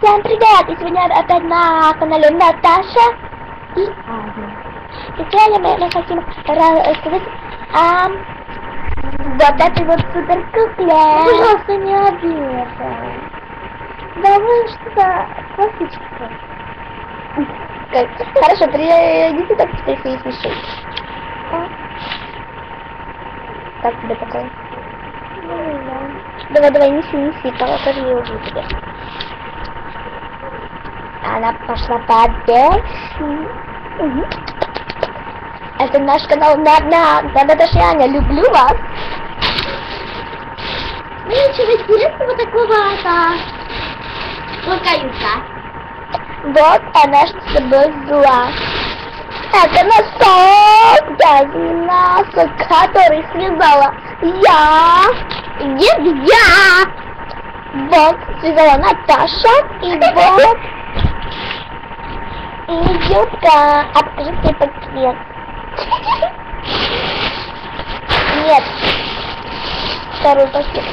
Всем привет! И сегодня опять на канале Наташа и Аня. И сегодня мы, мы хотим рассказать о вот этой вот супер кукле. Пожалуйста, не обижай. Давай что-то классическое. Как- Хорошо, перейдите так теперь свои смеши. Как тебе такое? Ну, не. Давай, давай, неси, неси, покажи увижу тебе. Она пошла подальше. Мгм. Это наш канал на на на Наташа Аня. Люблю вас. Ну ничего интересного такого-то. Лакаюка. Вот она что с тобой зла. Это носок без носа, который связала я. Нет, я. Вот связала Наташа. И вот. И юбка. А покажи мне пакет. Нет. Второй пакет.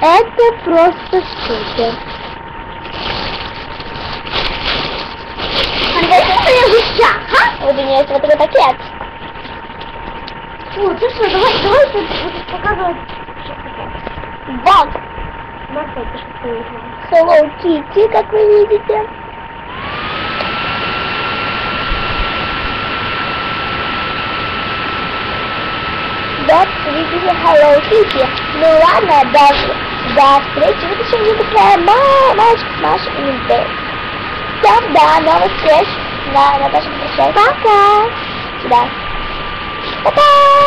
Это просто супер. А а? Вот у нее есть вот такой пакет. О, ты что, давай, давай ты будешь показывать. Ты узнала? Hello Kitty, как вы видите. Вот, видите Hello Kitty. Ну ладно, до, до встречи. Вот еще не такая мамочка с Машей и Нинтендо. Всем до новых встреч. Да, Наташа, прощай. Пока. Сюда. Пока.